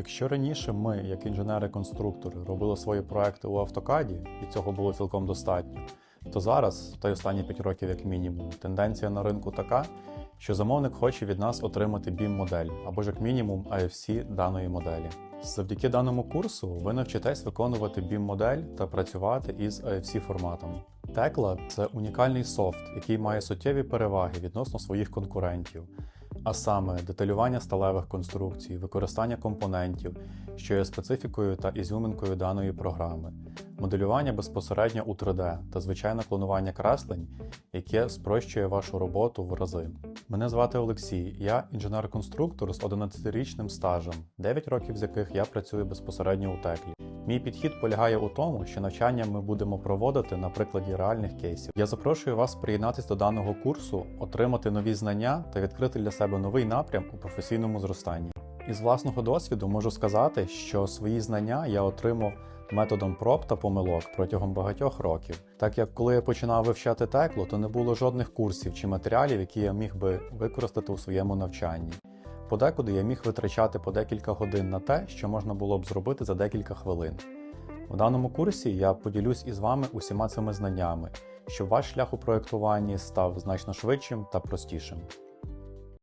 Якщо раніше ми, як інженери-конструктори, робили свої проекти у автокаді, і цього було цілком достатньо, то зараз, та й останні 5 років як мінімум, тенденція на ринку така, що замовник хоче від нас отримати BIM-модель або ж як мінімум AFC даної моделі. Завдяки даному курсу ви навчитесь виконувати BIM-модель та працювати із AFC форматом. Текла це унікальний софт, який має суттєві переваги відносно своїх конкурентів, а саме деталювання сталевих конструкцій, використання компонентів, що є специфікою та ізюминкою даної програми, моделювання безпосередньо у 3D та звичайне клонування креслень, яке спрощує вашу роботу в рази. Мене звати Олексій, я інженер-конструктор з 11-річним стажем, 9 років з яких я працюю безпосередньо у теклі. Мій підхід полягає у тому, що навчання ми будемо проводити на прикладі реальних кейсів. Я запрошую вас приєднатися до даного курсу, отримати нові знання та відкрити для себе новий напрям у професійному зростанні. Із власного досвіду можу сказати, що свої знання я отримав методом проб та помилок протягом багатьох років. Так як коли я починав вивчати текло, то не було жодних курсів чи матеріалів, які я міг би використати у своєму навчанні. Подекуди я міг витрачати по декілька годин на те, що можна було б зробити за декілька хвилин. В даному курсі я поділюсь із вами усіма цими знаннями, щоб ваш шлях у проєктуванні став значно швидшим та простішим.